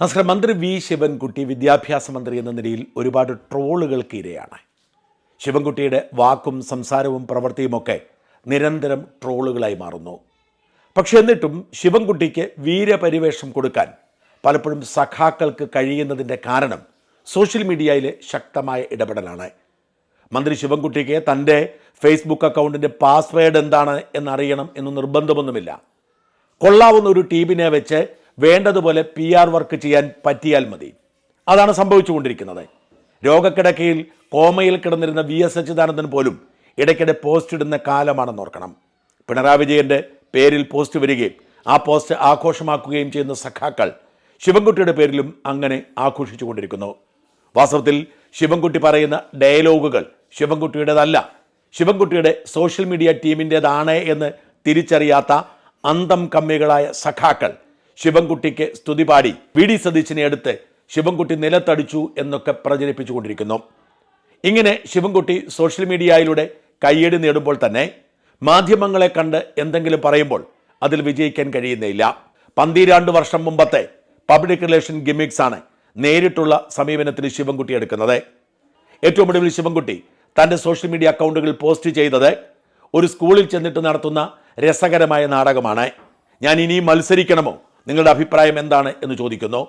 നമസ്കാരം. മന്ത്രി വി ശിവൻകുട്ടി വിദ്യാഭ്യാസ മന്ത്രി എന്ന നിലയിൽ ഒരുപാട് ട്രോളുകൾക്ക് ഇരയാണ് ശിവൻകുട്ടിയുടെ വാക്കും സംസാരവും പ്രവൃത്തിയുമൊക്കെ നിരന്തരം ട്രോളുകളായി മാറുന്നു. പക്ഷെ എന്നിട്ടും ശിവൻകുട്ടിക്ക് വീരപരിവേഷം കൊടുക്കാൻ പലപ്പോഴും സഖാക്കൾക്ക് കഴിയുന്നതിന്റെ കാരണം സോഷ്യൽ മീഡിയയിലെ ശക്തമായ ഇടപെടലാണ്. മന്ത്രി ശിവൻകുട്ടിക്ക് തന്റെ ഫേസ്ബുക്ക് അക്കൗണ്ടിന്റെ പാസ്വേഡ് എന്താണ് എന്നറിയണം എന്ന് നിർബന്ധമൊന്നുമില്ല. കൊള്ളാവുന്ന ഒരു ടീമിനെ വെച്ച് വേണ്ടതുപോലെ പി ആർ വർക്ക് ചെയ്യാൻ പറ്റിയാൽ മതി. അതാണ് സംഭവിച്ചുകൊണ്ടിരിക്കുന്നത്. രോഗക്കിടക്കയിൽ കോമയിൽ കിടന്നിരുന്ന വി എസ് അച്യുതാനന്ദൻ പോലും ഇടയ്ക്കിടെ പോസ്റ്റ് ഇടുന്ന കാലമാണെന്ന് ഓർക്കണം. പിണറായി വിജയന്റെ പേരിൽ പോസ്റ്റ് വരികയും ആ പോസ്റ്റ് ആഘോഷമാക്കുകയും ചെയ്യുന്ന സഖാക്കൾ ശിവൻകുട്ടിയുടെ പേരിലും അങ്ങനെ ആഘോഷിച്ചുകൊണ്ടിരിക്കുന്നു. വാസ്തവത്തിൽ ശിവൻകുട്ടി പറയുന്ന ഡയലോഗുകൾ ശിവൻകുട്ടിയുടേതല്ല. ശിവൻകുട്ടിയുടെ സോഷ്യൽ മീഡിയ ടീമിന്റെതാണ് എന്ന് തിരിച്ചറിയാത്ത അന്തം കമ്മികളായ സഖാക്കൾ ശിവൻകുട്ടിക്ക് സ്തുതി പാടി വി ഡി സതീശിനെ അടുത്ത് ശിവൻകുട്ടി നിലത്തടിച്ചു എന്നൊക്കെ പ്രചരിപ്പിച്ചുകൊണ്ടിരിക്കുന്നു. ഇങ്ങനെ ശിവൻകുട്ടി സോഷ്യൽ മീഡിയയിലൂടെ കയ്യടി നേടുമ്പോൾ തന്നെ മാധ്യമങ്ങളെ കണ്ട് എന്തെങ്കിലും പറയുമ്പോൾ അതിൽ വിജയിക്കാൻ കഴിയുന്നില്ല പന്തിരണ്ട് വർഷം മുമ്പത്തെ പബ്ലിക് റിലേഷൻ ഗിമിക്സ് ആണ് നേരിട്ടുള്ള സമീപനത്തിന് ശിവൻകുട്ടി എടുക്കുന്നത്. ഏറ്റവും ഒടുവിൽ ശിവൻകുട്ടി തന്റെ സോഷ്യൽ മീഡിയ അക്കൗണ്ടുകളിൽ പോസ്റ്റ് ചെയ്തത് ഒരു സ്കൂളിൽ ചെന്നിട്ട് നടത്തുന്ന രസകരമായ നാടകമാണ്. ഞാൻ ഇനിയും മത്സരിക്കണമോ? നിങ്ങളുടെ അഭിപ്രായം എന്താണ് എന്ന് ചോദിക്കുന്നു.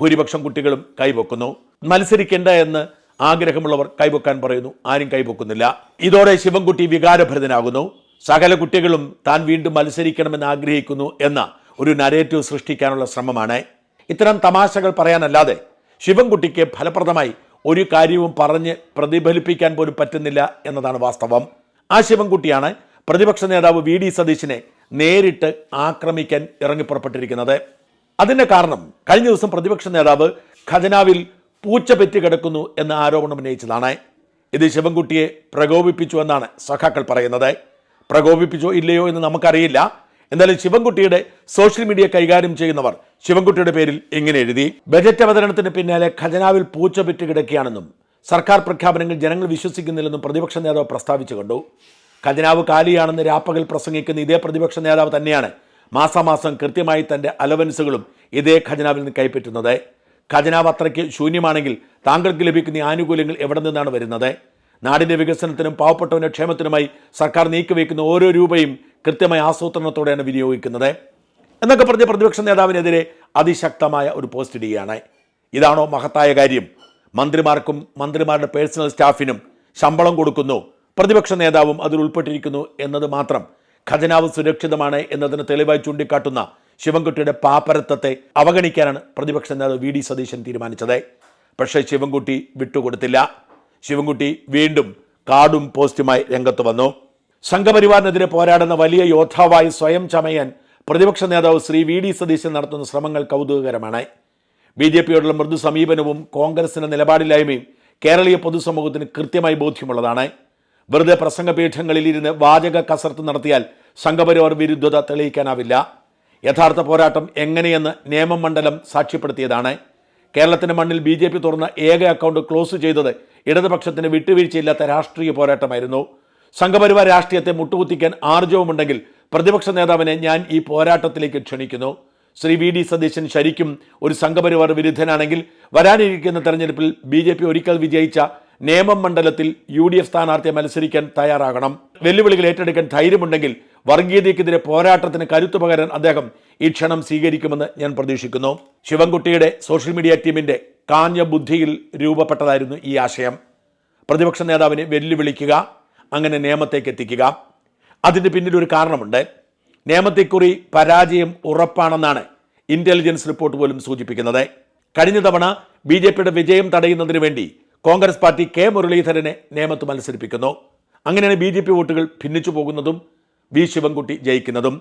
ഭൂരിപക്ഷം കുട്ടികളും കൈവെക്കുന്നു. മത്സരിക്കേണ്ട എന്ന് ആഗ്രഹമുള്ളവർ കൈവെക്കാൻ പറയുന്നു. ആരും കൈവെക്കുന്നില്ല. ഇതോടെ ശിവൻകുട്ടി വികാരഭരിതനാകുന്നു. സകല കുട്ടികളും താൻ വീണ്ടും മത്സരിക്കണമെന്ന് ആഗ്രഹിക്കുന്നു എന്ന ഒരു നരേറ്റീവ് സൃഷ്ടിക്കാനുള്ള ശ്രമമാണ്. ഇത്തരം തമാശകൾ പറയാനല്ലാതെ ശിവൻകുട്ടിക്ക് ഫലപ്രദമായി ഒരു കാര്യവും പറഞ്ഞ് പ്രതിഫലിപ്പിക്കാൻ പോലും പറ്റുന്നില്ല എന്നതാണ് വാസ്തവം. ആ ശിവൻകുട്ടിയാണ് പ്രതിപക്ഷ നേതാവ് വി ഡി സതീശിനെ നേരിട്ട് ആക്രമിക്കാൻ ഇറങ്ങിപ്പുറപ്പെട്ടിരിക്കുന്നത് അതിന്റെ കാരണം കഴിഞ്ഞ ദിവസം പ്രതിപക്ഷ നേതാവ് ഖജനാവിൽ പൂച്ച പെറ്റി കിടക്കുന്നു എന്ന ആരോപണം ഉന്നയിച്ചതാണ്. ഇത് ശിവൻകുട്ടിയെ പ്രകോപിപ്പിച്ചു എന്നാണ് സഖാക്കൾ പറയുന്നത്. പ്രകോപിപ്പിച്ചോ ഇല്ലയോ എന്ന് നമുക്കറിയില്ല. എന്നാലും ശിവൻകുട്ടിയുടെ സോഷ്യൽ മീഡിയ കൈകാര്യം ചെയ്യുന്നവർ ശിവൻകുട്ടിയുടെ പേരിൽ ഇങ്ങനെ എഴുതി. ബജറ്റ് അവതരണത്തിന് പിന്നാലെ ഖജനാവിൽ പൂച്ച പെറ്റ് കിടക്കുകയാണെന്നും സർക്കാർ പ്രഖ്യാപനങ്ങൾ ജനങ്ങൾ വിശ്വസിക്കുന്നില്ലെന്നും പ്രതിപക്ഷ നേതാവ് പ്രസ്താവിച്ചു കണ്ടു. ഖജനാവ് കാലിയാണെന്ന് രാപ്പകൽ പ്രസംഗിക്കുന്ന ഇതേ പ്രതിപക്ഷ നേതാവ് തന്നെയാണ് മാസാമാസം കൃത്യമായി തന്റെ അലവൻസുകളും ഇതേ ഖജനാവിൽ നിന്ന് കൈപ്പറ്റുന്നത്. ഖജനാവ് അത്രയ്ക്ക് ശൂന്യമാണെങ്കിൽ താങ്കൾക്ക് ലഭിക്കുന്ന ആനുകൂല്യങ്ങൾ എവിടെ നിന്നാണ് വരുന്നത്? നാടിന്റെ വികസനത്തിനും പാവപ്പെട്ടവന്റെ ക്ഷേമത്തിനുമായി സർക്കാർ നീക്കിവയ്ക്കുന്ന ഓരോ രൂപയും കൃത്യമായ ആസൂത്രണത്തോടെയാണ് വിനിയോഗിക്കുന്നത്. എന്നൊക്കെ പറഞ്ഞ പ്രതിപക്ഷ നേതാവിനെതിരെ അതിശക്തമായ ഒരു പോസ്റ്റ് ഇടുകയാണ്. ഇതാണോ മഹത്തായ കാര്യം. മന്ത്രിമാർക്കും മന്ത്രിമാരുടെ പേഴ്സണൽ സ്റ്റാഫിനും ശമ്പളം കൊടുക്കുന്നു. പ്രതിപക്ഷ നേതാവും അതിൽ ഉൾപ്പെട്ടിരിക്കുന്നു എന്നത് മാത്രം ഖജനാവ് സുരക്ഷിതമാണ് എന്നതിന് തെളിവായി ചൂണ്ടിക്കാട്ടുന്ന ശിവൻകുട്ടിയുടെ പാപ്പരത്വത്തെ അവഗണിക്കാനാണ് പ്രതിപക്ഷ നേതാവ് വി ഡി സതീശൻ തീരുമാനിച്ചത്. പക്ഷേ ശിവൻകുട്ടി വിട്ടുകൊടുത്തില്ല. ശിവൻകുട്ടി വീണ്ടും കാർഡും പോസ്റ്റുമായി രംഗത്ത് വന്നു. സംഘപരിവാറിനെതിരെ പോരാടുന്ന വലിയ യോദ്ധാവായി സ്വയം ചമയാൻ പ്രതിപക്ഷ നേതാവ് ശ്രീ വി ഡി സതീശൻ നടത്തുന്ന ശ്രമങ്ങൾ കൗതുകകരമാണ്. ബി ജെ പിയോടുള്ള മൃദു സമീപനവും കോൺഗ്രസിന്റെ നിലപാടില്ലായ്മയും കേരളീയ പൊതുസമൂഹത്തിന് കൃത്യമായി ബോധ്യമുള്ളതാണ്. വെറുതെ പ്രസംഗപീഠങ്ങളിൽ ഇരുന്ന് വാചക കസർത്ത് നടത്തിയാൽ സംഘപരിവാർ വിരുദ്ധത തെളിയിക്കാനാവില്ല. യഥാർത്ഥ പോരാട്ടം എങ്ങനെയെന്ന് നിയമം മണ്ഡലം സാക്ഷ്യപ്പെടുത്തിയതാണ്. കേരളത്തിന്റെ മണ്ണിൽ ബി ജെ പി തുറന്ന ഏക അക്കൗണ്ട് ക്ലോസ് ചെയ്തത് ഇടതുപക്ഷത്തിന് വിട്ടുവീഴ്ചയില്ലാത്ത രാഷ്ട്രീയ പോരാട്ടമായിരുന്നു. സംഘപരിവാർ രാഷ്ട്രീയത്തെ മുട്ടുകുത്തിക്കാൻ ആർജവമുണ്ടെങ്കിൽ പ്രതിപക്ഷ നേതാവിനെ ഞാൻ ഈ പോരാട്ടത്തിലേക്ക് ക്ഷണിക്കുന്നു. ശ്രീ വി ഡി സതീശൻ ശരിക്കും ഒരു സംഘപരിവാർ വിരുദ്ധനാണെങ്കിൽ വരാനിരിക്കുന്ന തെരഞ്ഞെടുപ്പിൽ ബി ഒരിക്കൽ വിജയിച്ച നേമം മണ്ഡലത്തിൽ യു ഡി എഫ് സ്ഥാനാർത്ഥിയെ മത്സരിക്കാൻ തയ്യാറാകണം. വെല്ലുവിളികൾ ഏറ്റെടുക്കാൻ ധൈര്യമുണ്ടെങ്കിൽ വർഗീയതയ്ക്കെതിരെ പോരാട്ടത്തിന് കരുത്തു പകരാൻ അദ്ദേഹം ഈ ക്ഷണം സ്വീകരിക്കുമെന്ന് ഞാൻ പ്രതീക്ഷിക്കുന്നു. ശിവൻകുട്ടിയുടെ സോഷ്യൽ മീഡിയ ടീമിന്റെ കാഞ്ഞ ബുദ്ധിയിൽ രൂപപ്പെട്ടതായിരുന്നു ഈ ആശയം. പ്രതിപക്ഷ നേതാവിനെ വെല്ലുവിളിക്കുക അങ്ങനെ നിയമത്തേക്ക് എത്തിക്കുക. അതിന് പിന്നിൽ ഒരു കാരണമുണ്ട്. നിയമത്തെക്കുറി പരാജയം ഉറപ്പാണെന്നാണ് ഇന്റലിജൻസ് റിപ്പോർട്ട് പോലും സൂചിപ്പിക്കുന്നത്. കഴിഞ്ഞ തവണ ബി ജെ പിയുടെ വിജയം തടയുന്നതിന് വേണ്ടി കോൺഗ്രസ് പാർട്ടി കെ മുരളീധരനെ നിയമത്ത് മത്സരിപ്പിക്കുന്നു. അങ്ങനെയാണ് ബി ജെ പി വോട്ടുകൾ ഭിന്നിച്ചു പോകുന്നതും വി ശിവൻകുട്ടി ജയിക്കുന്നതും.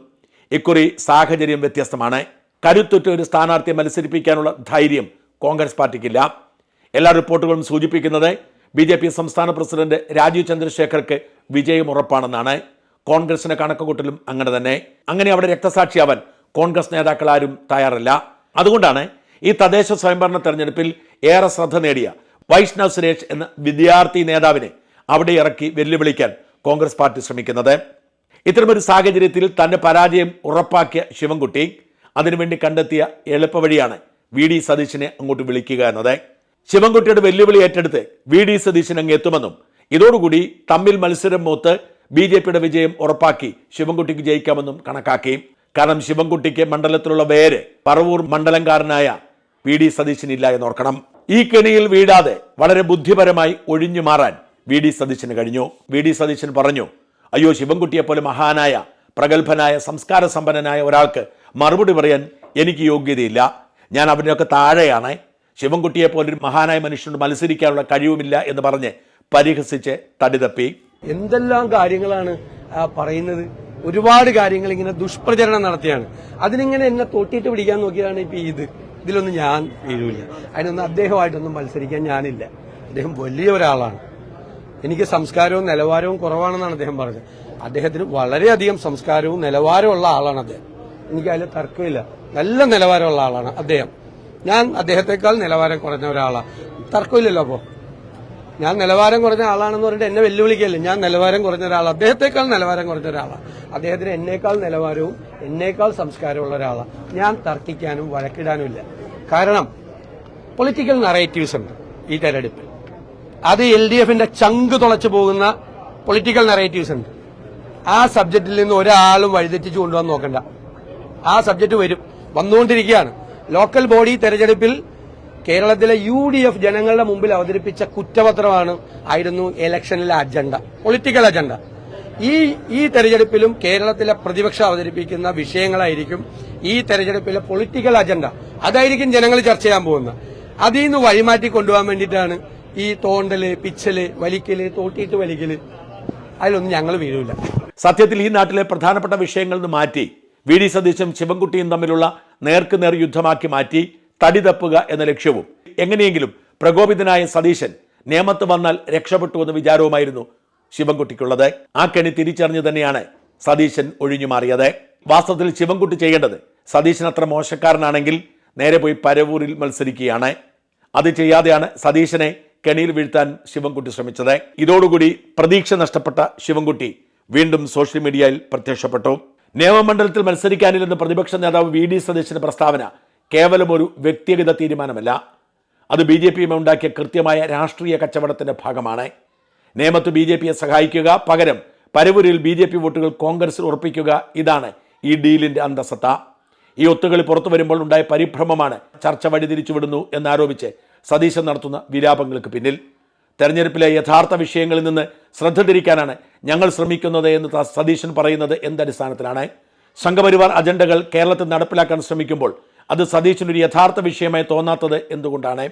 ഇക്കുറി സാഹചര്യം വ്യത്യസ്തമാണ്. കരുത്തുറ്റ ഒരു സ്ഥാനാർത്ഥിയെ മത്സരിപ്പിക്കാനുള്ള ധൈര്യം കോൺഗ്രസ് പാർട്ടിക്കില്ല. എല്ലാ റിപ്പോർട്ടുകളും സൂചിപ്പിക്കുന്നത് ബി ജെ പി സംസ്ഥാന പ്രസിഡന്റ് രാജീവ് ചന്ദ്രശേഖർക്ക് വിജയം ഉറപ്പാണെന്നാണ്. കോൺഗ്രസിന്റെ കണക്കുകൂട്ടലും അങ്ങനെ തന്നെ. അങ്ങനെ അവിടെ രക്തസാക്ഷിയാവാൻ കോൺഗ്രസ് നേതാക്കൾ ആരും തയ്യാറല്ല. അതുകൊണ്ടാണ് ഈ തദ്ദേശ സ്വയംഭരണ തെരഞ്ഞെടുപ്പിൽ ഏറെ ശ്രദ്ധ നേടിയ വൈഷ്ണവ് സുരേഷ് എന്ന വിദ്യാർത്ഥി നേതാവിനെ അവിടെ ഇറക്കി വെല്ലുവിളിക്കാൻ കോൺഗ്രസ് പാർട്ടി ശ്രമിക്കുന്നത്. ഇത്തരമൊരു സാഹചര്യത്തിൽ തന്റെ പരാജയം ഉറപ്പാക്കിയ ശിവൻകുട്ടി അതിനുവേണ്ടി കണ്ടെത്തിയ എളുപ്പവഴിയാണ് വി ഡി സതീശനെ അങ്ങോട്ട് വിളിക്കുക എന്നത്. ശിവൻകുട്ടിയുടെ വെല്ലുവിളി ഏറ്റെടുത്ത് വി ഡി സതീശൻ അങ്ങ് എത്തുമെന്നും ഇതോടുകൂടി തമ്മിൽ മത്സരം മൂത്ത് ബി ജെ പിയുടെ വിജയം ഉറപ്പാക്കി ശിവൻകുട്ടിക്ക് ജയിക്കാമെന്നും കണക്കാക്കി. കാരണം ശിവൻകുട്ടിക്ക് മണ്ഡലത്തിലുള്ള വേര് പറവൂർ മണ്ഡലംകാരനായ വി ഡി സതീശനില്ല എന്നോർക്കണം. ഈ കെണിയിൽ വീഴാതെ വളരെ ബുദ്ധിപരമായി ഒഴിഞ്ഞു മാറാൻ വി ഡി സതീശന് കഴിഞ്ഞു. വി ഡി സതീശൻ പറഞ്ഞു അയ്യോ ശിവൻകുട്ടിയെ പോലെ മഹാനായ പ്രഗത്ഭനായ സംസ്കാര സമ്പന്നനായ ഒരാൾക്ക് മറുപടി പറയാൻ എനിക്ക് യോഗ്യതയില്ല. ഞാൻ അവനൊക്കെ താഴെയാണ്. ശിവൻകുട്ടിയെ പോലൊരു മഹാനായ മനുഷ്യനോട് മത്സരിക്കാനുള്ള കഴിവുമില്ല എന്ന് പറഞ്ഞ് പരിഹസിച്ച് തടിതപ്പി എന്തെല്ലാം കാര്യങ്ങളാണ് പറയുന്നത്? ഒരുപാട് കാര്യങ്ങൾ ഇങ്ങനെ ദുഷ്പ്രചരണം നടത്തിയാണ്. അതിനിങ്ങനെ എന്നെ തോട്ടിയിട്ട് പിടിക്കാൻ നോക്കിയതാണ് ഇപ്പൊ ഇത്. ഇതിലൊന്നും ഞാൻ വീഴില്ല അതിനൊന്നും അദ്ദേഹമായിട്ടൊന്നും മത്സരിക്കാൻ ഞാനില്ല. അദ്ദേഹം വലിയ ഒരാളാണ്. എനിക്ക് സംസ്കാരവും നിലവാരവും കുറവാണെന്നാണ് അദ്ദേഹം പറഞ്ഞത്. അദ്ദേഹത്തിന് വളരെയധികം സംസ്കാരവും നിലവാരമുള്ള ആളാണ് അദ്ദേഹം. എനിക്ക് അതിൽ തർക്കമില്ല. നല്ല നിലവാരമുള്ള ആളാണ് അദ്ദേഹം. ഞാൻ അദ്ദേഹത്തെക്കാൾ നിലവാരം കുറഞ്ഞ ഒരാളാണ് തർക്കമില്ലല്ലോ അപ്പോ. ഞാൻ നിലവാരം കുറഞ്ഞ ആളാണെന്ന് പറഞ്ഞിട്ട് എന്നെ വെല്ലുവിളിക്കല്ലേ? ഞാൻ നിലവാരം കുറഞ്ഞ ഒരാളാണ് അദ്ദേഹത്തെക്കാൾ നിലവാരം കുറഞ്ഞ ഒരാളാണ് അദ്ദേഹത്തിന് എന്നേക്കാൾ നിലവാരവും എന്നേക്കാൾ സംസ്കാരമുള്ള ഒരാളാണ് ഞാൻ തർക്കിക്കാനും വഴക്കിടാനും ഇല്ല. കാരണം പൊളിറ്റിക്കൽ നറേറ്റീവ്സ് ഉണ്ട് ഈ തെരഞ്ഞെടുപ്പ് അത് എൽ ഡി എഫിന്റെ ചങ്ക് തുളച്ചു പോകുന്ന പൊളിറ്റിക്കൽ നറേറ്റീവ്സ് ഉണ്ട്. ആ സബ്ജക്റ്റിൽ നിന്ന് ഒരാളും വഴിതെറ്റിച്ചു കൊണ്ടുവന്ന് നോക്കണ്ട. ആ സബ്ജക്റ്റ് വരും. വന്നുകൊണ്ടിരിക്കുകയാണ്. ലോക്കൽ ബോഡി തെരഞ്ഞെടുപ്പിൽ കേരളത്തിലെ യു ഡി എഫ് ജനങ്ങളുടെ മുമ്പിൽ അവതരിപ്പിച്ച കുറ്റപത്രമാണ് ആയിരുന്നു ഇലക്ഷനിലെ അജണ്ട പൊളിറ്റിക്കൽ അജണ്ട. ഈ ഈ തെരഞ്ഞെടുപ്പിലും കേരളത്തിലെ പ്രതിപക്ഷം അവതരിപ്പിക്കുന്ന വിഷയങ്ങളായിരിക്കും ഈ തെരഞ്ഞെടുപ്പിലെ പൊളിറ്റിക്കൽ അജണ്ട. അതായിരിക്കും ജനങ്ങൾ ചർച്ച ചെയ്യാൻ പോകുന്നത്. അതിൽ നിന്ന് വഴിമാറ്റി കൊണ്ടുപോകാൻ വേണ്ടിയിട്ടാണ് ഈ തോണ്ടൽ പിച്ചൽ വലിക്കൽ തോട്ടിയിട്ട് വലിക്കൽ. അതിലൊന്നും ഞങ്ങൾ വീഴില്ല സത്യത്തിൽ ഈ നാട്ടിലെ പ്രധാനപ്പെട്ട വിഷയങ്ങളിൽ നിന്ന് മാറ്റി വി ഡി സതീശും ശിവൻകുട്ടിയും തമ്മിലുള്ള നേർക്കുനേർ യുദ്ധമാക്കി മാറ്റി തടി തപ്പുക എന്ന ലക്ഷ്യവും. എങ്ങനെയെങ്കിലും പ്രകോപിതനായ സതീശൻ നിയമത്ത് വന്നാൽ രക്ഷപ്പെട്ടു എന്ന വിചാരവുമായിരുന്നു ശിവൻകുട്ടിക്കുള്ളത്. ആ കെണി തിരിച്ചറിഞ്ഞു തന്നെയാണ് സതീശൻ ഒഴിഞ്ഞു മാറിയത്. വാസ്തവത്തിൽ ശിവൻകുട്ടി ചെയ്യേണ്ടത് സതീശൻ അത്ര മോശക്കാരനാണെങ്കിൽ നേരെ പോയി പരവൂരിൽ മത്സരിക്കുകയാണ്. അത് ചെയ്യാതെയാണ് സതീശനെ കെണിയിൽ വീഴ്ത്താൻ ശിവൻകുട്ടി ശ്രമിച്ചത്. ഇതോടുകൂടി പ്രതീക്ഷ നഷ്ടപ്പെട്ട ശിവൻകുട്ടി വീണ്ടും സോഷ്യൽ മീഡിയയിൽ പ്രത്യക്ഷപ്പെട്ടു. നിയമമണ്ഡലത്തിൽ മത്സരിക്കാനില്ലെന്ന് പ്രതിപക്ഷ നേതാവ് വി ഡി സതീശന്റെ പ്രസ്താവന കേവലം ഒരു വ്യക്തിഗത തീരുമാനമല്ല. അത് ബി ജെ പിയുമായി ഉണ്ടാക്കിയ കൃത്യമായ രാഷ്ട്രീയ കച്ചവടത്തിന്റെ ഭാഗമാണ്. നേമത്ത് ബി ജെ പിയെ സഹായിക്കുക പകരം പരവൂരിൽ ബി ജെ പി വോട്ടുകൾ കോൺഗ്രസിൽ ഉറപ്പിക്കുക ഇതാണ് ഈ ഡീലിന്റെ അന്തസത്ത. ഈ ഒത്തുകളി പുറത്തു വരുമ്പോൾ ഉണ്ടായ പരിഭ്രമമാണ് ചർച്ച വഴിതിരിച്ചുവിടുന്നു എന്നാരോപിച്ച് സതീശൻ നടത്തുന്ന വിലാപങ്ങൾക്ക് പിന്നിൽ. തെരഞ്ഞെടുപ്പിലെ യഥാർത്ഥ വിഷയങ്ങളിൽ നിന്ന് ശ്രദ്ധ തിരിക്കാനാണ് ഞങ്ങൾ ശ്രമിക്കുന്നത് എന്ന് സതീശൻ പറയുന്നത് എന്തടിസ്ഥാനത്തിലാണ് സംഘപരിവാർ അജണ്ടകൾ കേരളത്തിൽ നടപ്പിലാക്കാൻ ശ്രമിക്കുമ്പോൾ അത് സതീശനൊരു യഥാർത്ഥ വിഷയമായി തോന്നാത്തത് എന്തുകൊണ്ടാണ്?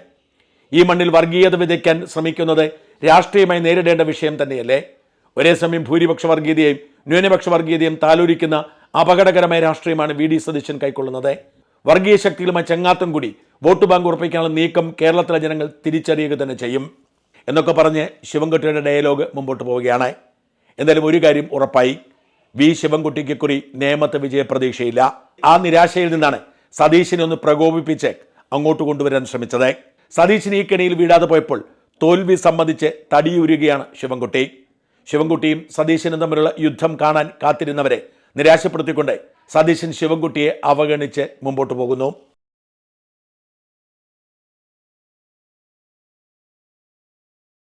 ഈ മണ്ണിൽ വർഗീയത വിതയ്ക്കാൻ ശ്രമിക്കുന്നത് രാഷ്ട്രീയമായി നേരിടേണ്ട വിഷയം തന്നെയല്ലേ? ഒരേ സമയം ഭൂരിപക്ഷ വർഗീയതയും ന്യൂനപക്ഷ വർഗീയതയും താലൂരിക്കുന്ന അപകടകരമായ രാഷ്ട്രീയമാണ് വി ഡി സതീശൻ കൈക്കൊള്ളുന്നത്. വർഗീയ ശക്തികളുമായി ചെങ്ങാത്തം കൂടി വോട്ട് ബാങ്ക് ഉറപ്പിക്കാനുള്ള നീക്കം കേരളത്തിലെ ജനങ്ങൾ തിരിച്ചറിയുക തന്നെ ചെയ്യും. എന്നൊക്കെ പറഞ്ഞ് ശിവൻകുട്ടിയുടെ ഡയലോഗ് മുമ്പോട്ട് പോവുകയാണ്. എന്തായാലും ഒരു കാര്യം ഉറപ്പായി. വി ശിവൻകുട്ടിക്ക് കുറി നേമത്തെ വിജയ പ്രതീക്ഷയില്ല ആ നിരാശയിൽ നിന്നാണ് സതീശിനെ ഒന്ന് പ്രകോപിപ്പിച്ച് അങ്ങോട്ട് കൊണ്ടുവരാൻ ശ്രമിച്ചത്. സതീശിന് ഈ കെണിയിൽ വീഴാതെ പോയപ്പോൾ തോൽവി സമ്മതിച്ച് തടിയുരുകയാണ് ശിവൻകുട്ടി. ശിവൻകുട്ടിയും സതീശനും തമ്മിലുള്ള യുദ്ധം കാണാൻ കാത്തിരുന്നവരെ നിരാശപ്പെടുത്തിക്കൊണ്ട് സതീശൻ ശിവൻകുട്ടിയെ അവഗണിച്ച് മുമ്പോട്ട് പോകുന്നു.